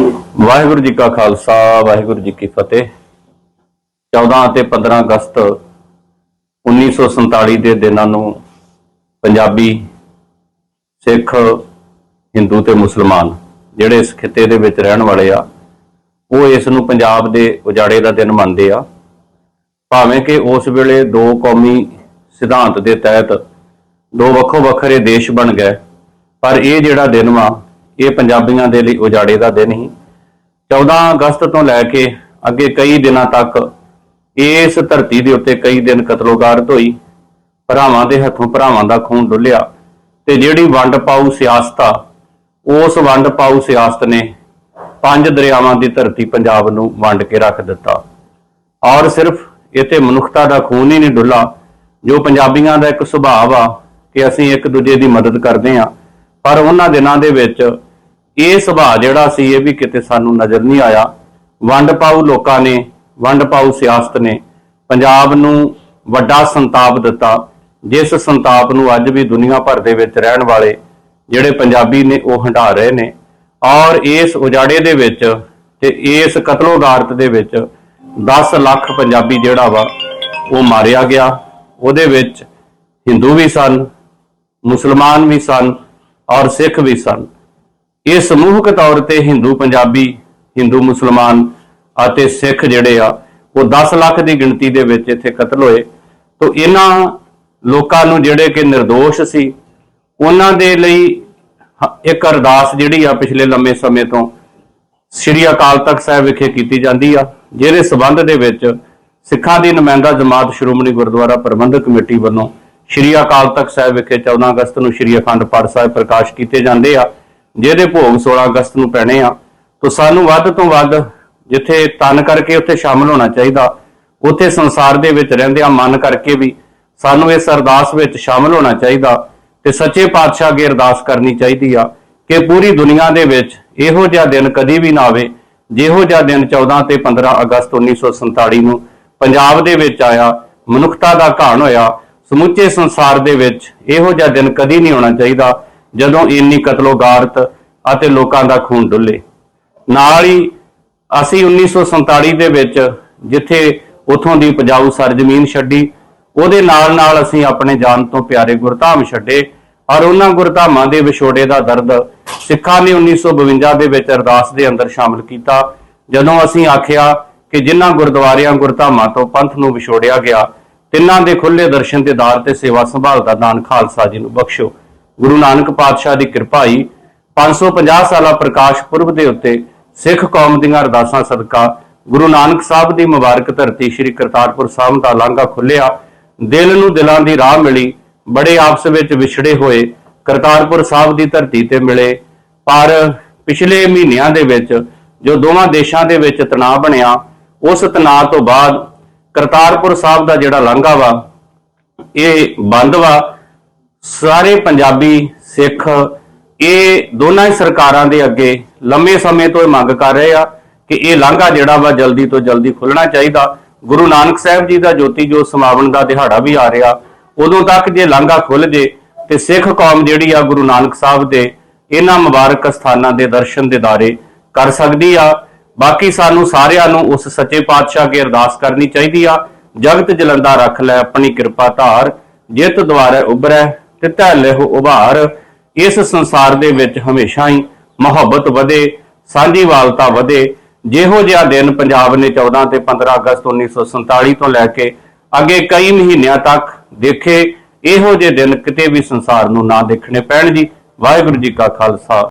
ਵਾਹਿਗੁਰੂ ਜੀ ਕਾ ਖਾਲਸਾ, ਵਾਹਿਗੁਰੂ ਜੀ ਕੀ ਫਤਿਹ। 14 ਅਤੇ 15 ਅਗਸਤ 1947 ਦੇ ਦਿਨਾਂ ਨੂੰ ਪੰਜਾਬੀ, ਸਿੱਖ, ਹਿੰਦੂ ਤੇ ਮੁਸਲਮਾਨ ਜਿਹੜੇ ਇਸ ਖਿੱਤੇ ਦੇ ਵਿੱਚ ਰਹਿਣ ਵਾਲੇ ਆ, ਉਹ ਇਸ ਨੂੰ ਪੰਜਾਬ ਦੇ ਉਜਾੜੇ ਦਾ ਦਿਨ ਮੰਨਦੇ ਆ। ਭਾਵੇਂ ਕਿ ਉਸ ਵੇਲੇ ਦੋ ਕੌਮੀ ਸਿਧਾਂਤ ਦੇ ਤਹਿਤ ਦੋ ਵੱਖੋ ਵੱਖਰੇ ਦੇਸ਼ ਬਣ ਗਏ, ਪਰ ਇਹ ਜਿਹੜਾ ਦਿਨ ਵਾ ਇਹ ਪੰਜਾਬੀਆਂ ਦੇ ਲਈ ਉਜਾੜੇ ਦਾ ਦਿਨ ਹੀ। 14 ਅਗਸਤ ਤੋਂ ਲੈ ਕੇ ਅੱਗੇ ਕਈ ਦਿਨਾਂ ਤੱਕ ਇਸ ਧਰਤੀ ਦੇ ਉੱਤੇ ਕਈ ਦਿਨ ਕਤਲੋਗਾਰਤ ਹੋਈ ਭਰਾਵਾਂ ਦੇ ਹੱਥੋਂ ਭਰਾਵਾਂ ਦਾ ਖੂਨ ਡੁੱਲਿਆ ਤੇ ਜਿਹੜੀ ਵੰਡ ਪਾਉ ਸਿਆਸਤ ਆ, ਉਸ ਵੰਡ ਪਾਉ ਸਿਆਸਤ ਨੇ ਪੰਜ ਦਰਿਆਵਾਂ ਦੀ ਧਰਤੀ ਪੰਜਾਬ ਨੂੰ ਵੰਡ ਕੇ ਰੱਖ ਦਿੱਤਾ। ਔਰ ਸਿਰਫ ਇੱਥੇ ਮਨੁੱਖਤਾ ਦਾ ਖੂਨ ਹੀ ਨਹੀਂ ਡੁੱਲਾ, ਜੋ ਪੰਜਾਬੀਆਂ ਦਾ ਇੱਕ ਸੁਭਾਅ ਆ ਕਿ ਅਸੀਂ ਇੱਕ ਦੂਜੇ ਦੀ ਮਦਦ ਕਰਦੇ ਆ ਪਰ ਉਹਨਾਂ ਦਿਨਾਂ ਦੇ ਵਿੱਚ ਇਹ ਸੁਭਾਅ ਜਿਹੜਾ ਸੀ ਇਹ ਵੀ ਕਿਤੇ ਸਾਨੂੰ ਨਜ਼ਰ ਨਹੀਂ ਆਇਆ। ਵੰਡ ਪਾਉ ਲੋਕਾਂ ਨੇ, ਵੰਡ ਪਾਉ ਸਿਆਸਤ ਨੇ, ਪੰਜਾਬ ਨੂੰ ਵੱਡਾ ਸੰਤਾਪ ਦਿੱਤਾ। ਜਿਸ ਸੰਤਾਪ ਨੂੰ ਅੱਜ ਵੀ ਦੁਨੀਆ ਭਰ ਦੇ ਵਿੱਚ ਰਹਿਣ ਵਾਲੇ ਜਿਹੜੇ ਪੰਜਾਬੀ ਨੇ ਉਹ ਹੰਢਾ ਰਹੇ ਨੇ। ਔਰ ਇਸ ਉਜਾੜੇ ਦੇ ਵਿੱਚ ਤੇ ਇਸ ਕਤਲੋਗਾਰਤ ਦੇ ਵਿੱਚ 10 ਲੱਖ ਪੰਜਾਬੀ ਜਿਹੜਾ ਵਾ, ਉਹ ਮਾਰਿਆ ਗਿਆ। ਉਹਦੇ ਵਿੱਚ ਹਿੰਦੂ ਵੀ ਸਨ, ਮੁਸਲਮਾਨ ਵੀ ਸਨ ਔਰ ਸਿੱਖ ਵੀ ਸਨ। ਇਹ ਸਮੂਹਕ ਤੌਰ ਤੇ ਹਿੰਦੂ, ਪੰਜਾਬੀ, ਹਿੰਦੂ, ਮੁਸਲਮਾਨ ਅਤੇ ਸਿੱਖ ਜਿਹੜੇ ਆ, ਉਹ 10 ਲੱਖ ਦੀ ਗਿਣਤੀ ਦੇ ਵਿੱਚ ਇੱਥੇ ਕਤਲ ਹੋਏ। ਤੋਂ ਇਹਨਾਂ ਲੋਕਾਂ ਨੂੰ ਜਿਹੜੇ ਕਿ નિર્ਦੋਸ਼ ਸੀ, ਉਹਨਾਂ ਦੇ ਲਈ ਹ- ਇੱਕ ਅਰਦਾਸ ਜਿਹੜੀ ਆ ਪਿਛਲੇ ਲੰਮੇ ਸਮੇਂ ਤੋਂ ਸ੍ਰੀ ਅਕਾਲ ਤਖਤ ਸਾਹਿਬ ਵਿਖੇ ਕੀਤੀ ਜਾਂਦੀ ਆ, ਜਿਹਦੇ ਸਬੰਧ ਦੇ ਵਿੱਚ ਸਿੱਖਾਂ ਦੀ ਨੁਮਾਇੰਦਾ ਜਮਾਤ ਸ਼੍ਰੋਮਣੀ ਗੁਰਦੁਆਰਾ ਪ੍ਰਬੰਧਕ ਕਮੇਟੀ ਵੱਲੋਂ ਸ੍ਰੀ ਅਕਾਲ ਤਖਤ ਸਾਹਿਬ ਵਿਖੇ 14 ਅਗਸਤ ਨੂੰ ਸ੍ਰੀ ਅਖੰਡ ਪਾਠ ਸਾਹਿਬ ਪ੍ਰਕਾਸ਼ ਕੀਤੇ ਜਾਂਦੇ ਆ। ਜਿਹਦੇ ਭੋਗ 16 ਅਗਸਤ ਨੂੰ ਪੈਣੇ ਆ, ਤੋਂ ਸਾਨੂੰ ਵੱਧ ਤੋਂ ਵੱਧ ਜਿੱਥੇ ਤਨ ਕਰਕੇ ਉੱਥੇ ਸ਼ਾਮਲ ਹੋਣਾ ਚਾਹੀਦਾ, ਉੱਥੇ ਸੰਸਾਰ ਦੇ ਵਿੱਚ ਰਹਿੰਦਿਆਂ ਮਨ ਕਰਕੇ ਵੀ ਸਾਨੂੰ ਇਸ ਅਰਦਾਸ ਵਿੱਚ ਸ਼ਾਮਲ ਹੋਣਾ ਚਾਹੀਦਾ ਤੇ ਸੱਚੇ ਪਾਤਸ਼ਾਹ ਅੱਗੇ ਅਰਦਾਸ ਕਰਨੀ ਚਾਹੀਦੀ ਆ ਕਿ ਪੂਰੀ ਦੁਨੀਆ ਦੇ ਵਿੱਚ ਇਹੋ ਜਿਹਾ ਦਿਨ ਕਦੀ ਵੀ ਨਾ ਆਵੇ, ਜਿਹੋ ਜਿਹਾ ਦਿਨ 14 ਤੇ 15 ਅਗਸਤ 1947 ਨੂੰ ਪੰਜਾਬ ਦੇ ਵਿੱਚ ਆਇਆ, ਮਨੁੱਖਤਾ ਦਾ ਘਾਣ ਹੋਇਆ, ਸਮੁੱਚੇ ਸੰਸਾਰ ਦੇ ਵਿੱਚ ਇਹੋ ਜਿਹਾ ਦਿਨ ਕਦੀ ਨਹੀਂ ਹੋਣਾ ਚਾਹੀਦਾ। ਜਦੋਂ ਇੰਨੀ ਕਤਲੋਗਾਰਤ ਅਤੇ ਲੋਕਾਂ ਦਾ ਖੂਨ ਡੁੱਲੇ। ਨਾਲ ਹੀ ਅਸੀਂ 1947 ਦੇ ਵਿੱਚ ਜਿੱਥੇ ਉਥੋਂ ਦੀ ਉਪਜਾਊ ਸਰਜ਼ਮੀਨ ਛੱਡੀ, ਉਹਦੇ ਨਾਲ ਨਾਲ ਅਸੀਂ ਆਪਣੇ ਜਾਨ ਤੋਂ ਪਿਆਰੇ ਗੁਰਧਾਮ ਛੱਡੇ ਔਰ ਉਹਨਾਂ ਗੁਰਧਾਮਾਂ ਦੇ ਵਿਛੋੜੇ ਦਾ ਦਰਦ ਸਿੱਖਾਂ ਨੇ 1952 ਦੇ ਵਿੱਚ ਅਰਦਾਸ ਦੇ ਅੰਦਰ ਸ਼ਾਮਲ ਕੀਤਾ, ਜਦੋਂ ਅਸੀਂ ਆਖਿਆ ਕਿ ਜਿਨ੍ਹਾਂ ਗੁਰਦੁਆਰਿਆਂ ਗੁਰਧਾਮਾਂ ਤੋਂ ਪੰਥ ਨੂੰ ਵਿਛੋੜਿਆ ਗਿਆ, ਤਿੰਨਾਂ ਦੇ ਖੁੱਲੇ ਦਰਸ਼ਨ ਦਿਦਾਰ ਤੇ ਸੇਵਾ ਸੰਭਾਲ ਦਾ ਦਾਨ ਖਾਲਸਾ ਜੀ ਨੂੰ ਬਖਸ਼ੋ। ਗੁਰੂ ਨਾਨਕ ਪਾਤਸ਼ਾਹ ਦੀ ਕਿਰਪਾ ਹੀ 550 ਸਾਲਾ ਪ੍ਰਕਾਸ਼ ਪੁਰਬ ਦੇ ਉੱਤੇ ਸਿੱਖ ਕੌਮ ਦੀਆਂ ਅਰਦਾਸਾਂ ਸਦਕਾ ਗੁਰੂ ਨਾਨਕ ਸਾਹਿਬ ਦੀ ਮੁਬਾਰਕ ਧਰਤੀ ਸ੍ਰੀ ਕਰਤਾਰਪੁਰ ਸਾਹਿਬ ਦਾ ਲਾਂਘਾ ਖੁੱਲਿਆ ਦਿਲ ਨੂੰ ਦਿਲਾਂ ਦੀ ਰਾਹ ਮਿਲੀ। ਬੜੇ ਆਪਸ ਵਿੱਚ ਵਿਛੜੇ ਹੋਏ ਕਰਤਾਰਪੁਰ ਸਾਹਿਬ ਦੀ ਧਰਤੀ ਤੇ ਮਿਲੇ। ਪਰ ਪਿਛਲੇ ਮਹੀਨਿਆਂ ਦੇ ਵਿੱਚ ਜੋ ਦੋਵਾਂ ਦੇਸ਼ਾਂ ਦੇ ਵਿੱਚ ਤਣਾਅ ਬਣਿਆ, ਉਸ ਤਣਾਅ ਤੋਂ ਬਾਅਦ ਕਰਤਾਰਪੁਰ ਸਾਹਿਬ ਦਾ ਜਿਹੜਾ ਲਾਂਘਾ ਵਾ, ਇਹ ਬੰਦ ਵਾ। ਸਾਰੇ ਪੰਜਾਬੀ, ਸਿੱਖ, ਇਹ ਦੋਨਾਂ ਹੀ ਸਰਕਾਰਾਂ ਦੇ ਅੱਗੇ ਲੰਮੇ ਸਮੇਂ ਤੋਂ ਇਹ ਮੰਗ ਕਰ ਰਹੇ ਆ ਕਿ ਇਹ ਲਾਂਘਾ ਜਿਹੜਾ ਵਾ ਜਲਦੀ ਤੋਂ ਜਲਦੀ ਖੁੱਲਣਾ ਚਾਹੀਦਾ। ਗੁਰੂ ਨਾਨਕ ਸਾਹਿਬ ਜੀ ਦਾ ਜੋਤੀ ਜੋਤ ਸਮਾਵਣ ਦਾ ਦਿਹਾੜਾ ਵੀ ਆ ਰਿਹਾ। ਉਦੋਂ ਤੱਕ ਜੇ ਲਾਂਘਾ ਖੁੱਲ ਜੇ ਤੇ ਸਿੱਖ ਕੌਮ ਜਿਹੜੀ ਆ ਗੁਰੂ ਨਾਨਕ ਸਾਹਿਬ ਦੇ ਇਹਨਾਂ ਮੁਬਾਰਕ ਸਥਾਨਾਂ ਦੇ ਦਰਸ਼ਨ ਦੇ ਦਿਦਾਰੇ ਕਰ ਸਕਦੀ ਆ। ਬਾਕੀ ਸਾਨੂੰ ਸਾਰਿਆਂ ਨੂੰ ਉਸ ਸੱਚੇ ਪਾਤਸ਼ਾਹ ਅੱਗੇ ਅਰਦਾਸ ਕਰਨੀ ਚਾਹੀਦੀ ਆ। ਜਗਤ ਜਲੰਦਾ ਰੱਖ ਲੈ ਆਪਣੀ ਕਿਰਪਾ ਧਾਰ, ਜਿਤ ਦੁਆਰੇ ਉਭਰੈ। ਤੇ ਧੈਲੇ ਹੋ ਉਭਾਰ, ਇਸ ਸੰਸਾਰ ਦੇ ਵਿੱਚ ਹਮੇਸ਼ਾ ਹੀ ਮੁਹੱਬਤ ਵਧੇ ਸਾਂਝੀਵਾਲਤਾ ਵਧੇ। ਜਿਹੋ ਜਿਹਾ ਦਿਨ ਪੰਜਾਬ ਨੇ 14 ਤੇ 15 ਅਗਸਤ 1947 ਤੋਂ ਲੈ ਕੇ ਅੱਗੇ ਕਈ ਮਹੀਨਿਆਂ ਤੱਕ ਦੇਖੇ, ਇਹੋ ਜਿਹੇ ਦਿਨ ਕਿਤੇ ਵੀ ਸੰਸਾਰ ਨੂੰ ਨਾ ਦੇਖਣੇ ਪੈਣ ਜੀ। ਵਾਹਿਗੁਰੂ ਜੀ ਕਾ ਖਾਲਸਾ।